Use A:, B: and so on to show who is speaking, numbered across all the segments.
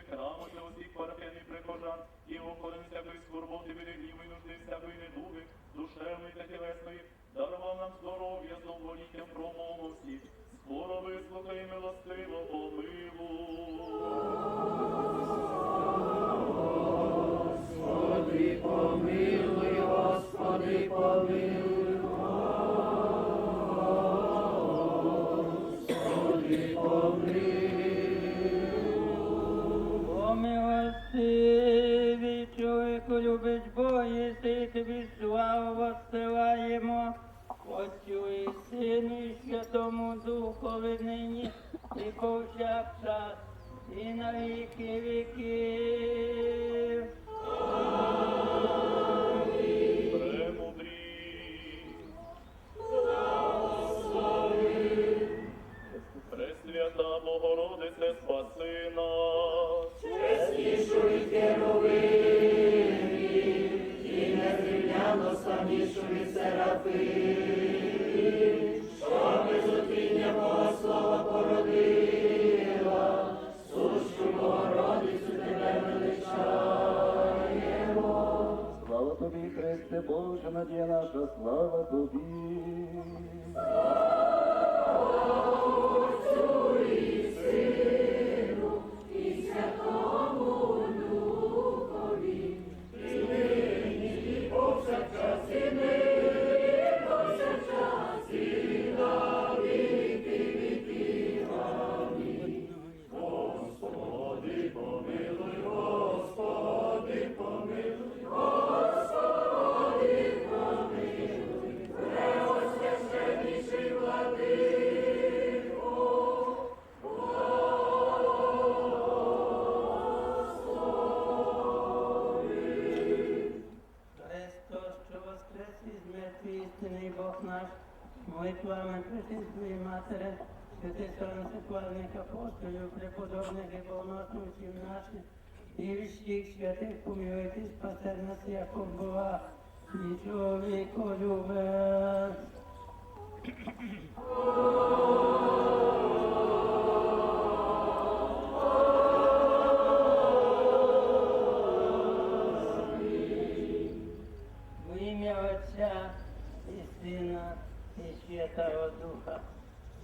A: храму для усіх парафіян і прихожан, і охорони всякої скорботи, берегів і нужди всякої недуги, душевної та тілесної, дарував нам здоров'я, довголіттям промову всіх. Скоро вислухай милостиво помилуй.
B: Господи, помилуй, Господи, помилуй, Господи,
C: надія наша, слава тобі.
D: Апостолів, преподобних і повносних наших, і всіх святих помилуйте, спасе нас, як Бога, і чоловіку любить.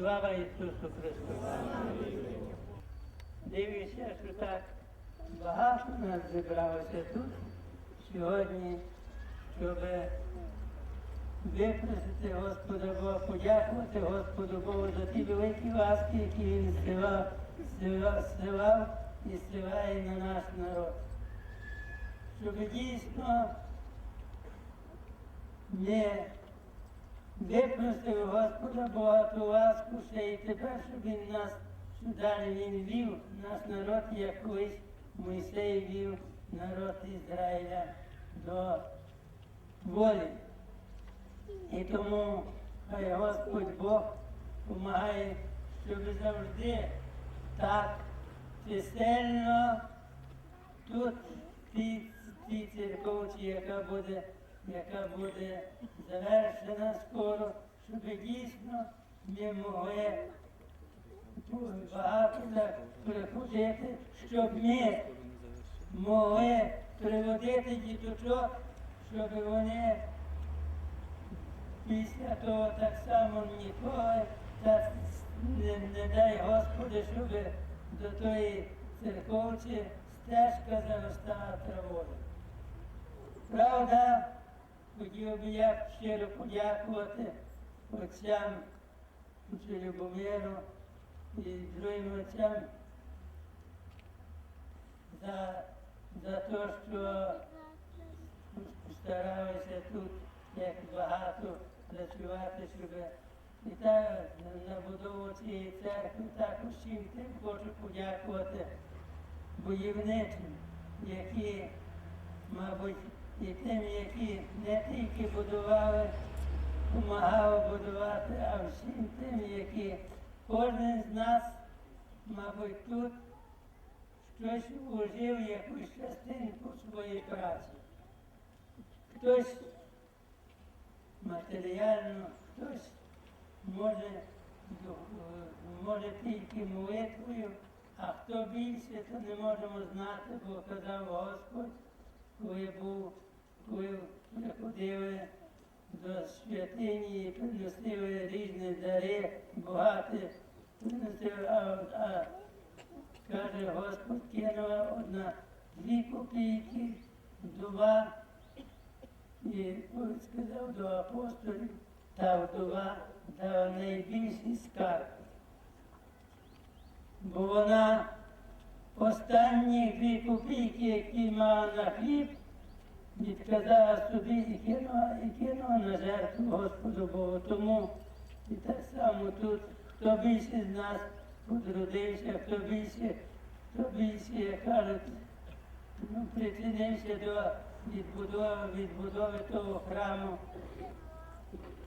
D: Слава Ісусу Христу! Дивлюся, що так багато нас зібралося тут сьогодні, щоб випросити Господа Бога, подякувати Господу Богу за ті великі ласки, які Він сливав, сливав, сливав і сливає на наш народ. Щоб дійсно не випросив Господа Бога ту ласку ще і тепер, щоб він нас далі він вів наш народ, як колись Мойсей вів народ Ізраїля до волі. І тому хай Господь Бог допомагає, щоб завжди так чисельно тут тій церковці, яка буде, яка буде завершена скоро, щоб дійсно ми могли багато приходити, щоб ми могли приводити діточок, щоб вони після того так само ніколи, та не, не дай Господи, щоб до тої церковці стежка заростала травою. Правда, хотів би я щиро подякувати отцям Любомиру і другим отцям за, за те, що старалися тут як багато працювати, щоб і так на будову цієї церкви також всім тим хочу подякувати будівничим, які, мабуть, і тим, які не тільки будували, допомагали будувати, а всім тим, які кожен з нас, мабуть, тут щось вложив, якусь частинку своєї праці. Хтось матеріально, хтось може, може тільки молитвою, А хто більше, то не можемо знати, бо казав Господь, коли був, коли приходили до святині приносили різні дари, багаті приносили, а, а каже Господь, кинула одна дві копійки, два, і сказав до апостолів, та вдова дала найбільший скарб бо вона останні дві копійки, які мала на хліб, відказала собі і кинула, і кинула на жертву Господу Богу. Тому і так само тут, хто більше з нас потрудився, хто більше, хто більше, як кажуть, ну, причинився до відбудови, відбудови того храму.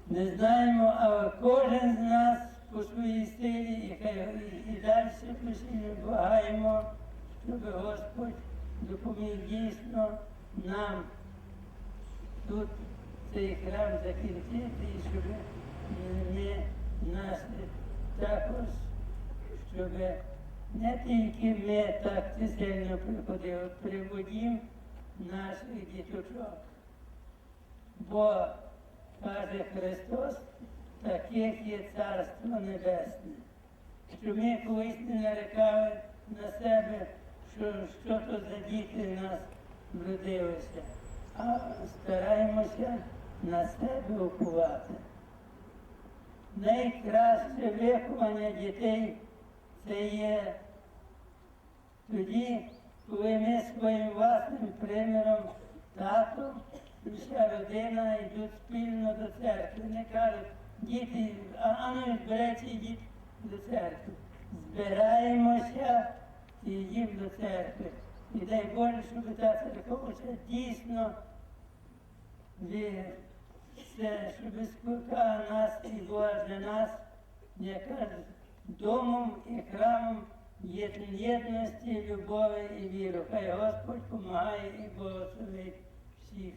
D: Не знаємо, але кожен з нас по своїй силі і, і, і далі постійно благаємо, щоб Господь допоміг дійсно нам тут цей храм закінчити, щоб ми нас також, щоб не тільки ми так чисельно приходили, приводім наших діточок. Бо каже Христос, таких є Царство Небесне. Що ми колись не нарекали на себе, що, що то за діти нас вродилися, а стараємося на себе окувати. Найкраще виховання дітей це є тоді, коли ми своїм власним приміром, татом, вся родина йдуть спільно до церкви. Не кажуть, діти, а, ну зберіться йдіть до церкви. Збираємося і їдемо до церкви. І дай Боже, щоб та церковця дійсно ви- все, щоб скликала нас і була для нас, яка домом і храмом єдності, любові і віри. Хай Господь допомагає і благословить всіх.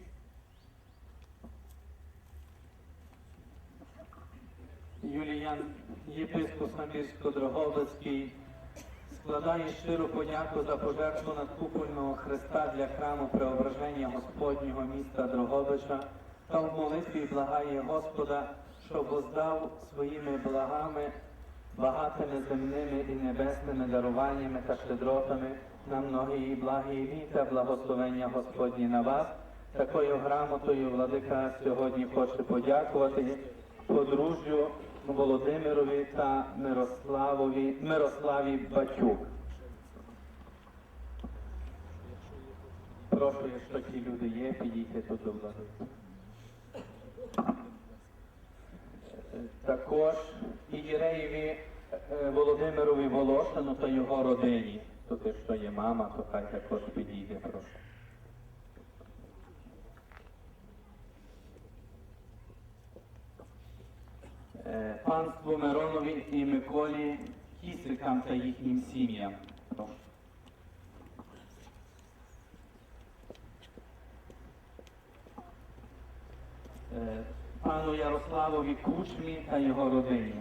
E: Юліян, єпископ Самбірсько-Дрогобицький, складає щиру подяку за пожертву надкупольного Христа для храму Преображення Господнього міста Дрогобича та в молитві благає Господа, щоб воздав своїми благами, багатими земними і небесними даруваннями та щедротами на многії благі літа благословення Господні на вас. Такою грамотою владика сьогодні хоче подякувати подружжю Володимирові та Мирославові, Мирославі Батюк. Прошу, якщо ті люди є, підійти тут до влади. Також і Єреєві е, Володимирові Волошину та його родині. Тут, якщо є мама, то хай також підійде, прошу. Панству Миронові і Миколі Кісикам та їхнім сім'ям. Е, Пану Ярославові Кучмі та його родині.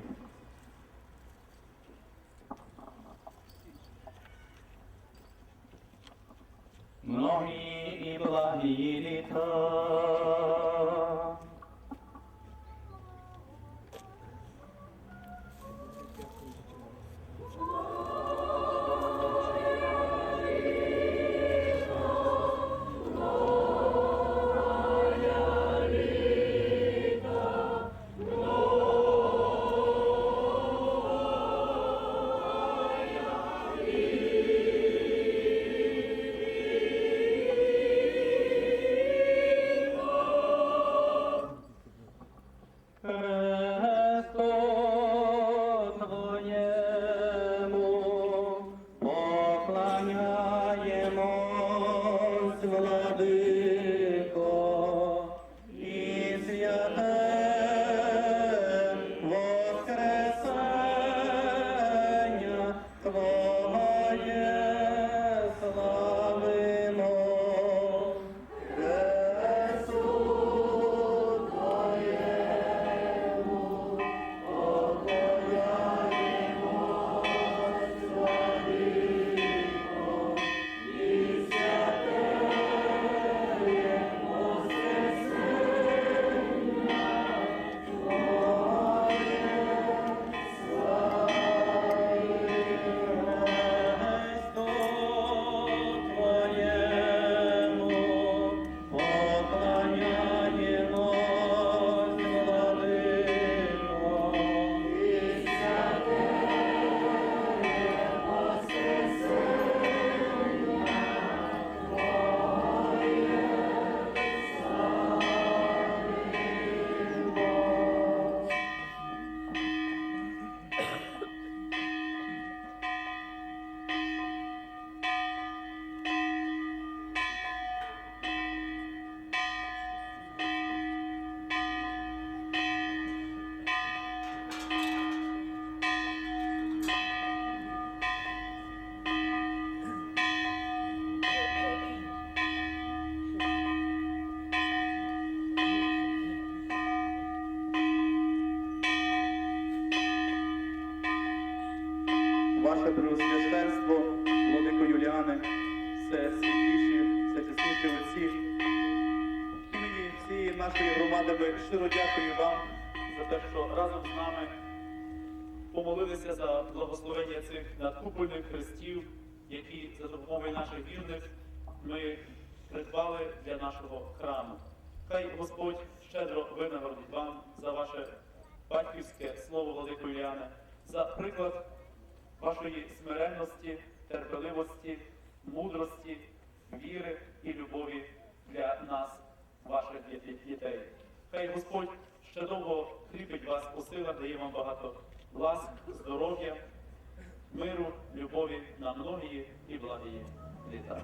A: Все святіші, все чесніші. В імені всієї нашої громади ми щиро дякую вам за те, що разом з нами помолилися за благословення цих надкупольних хрестів, які за допомогою наших вірних ми придбали для нашого храму. Хай Господь щедро винагородить вам за ваше батьківське слово Владико Юліане, за приклад вашої смиренності, терпеливості, мудрості, віри і любові для нас, ваших дітей. Хай Господь ще довго кріпить вас у силах, дає вам багато ласк, здоров'я, миру, любові на многії і благії літа.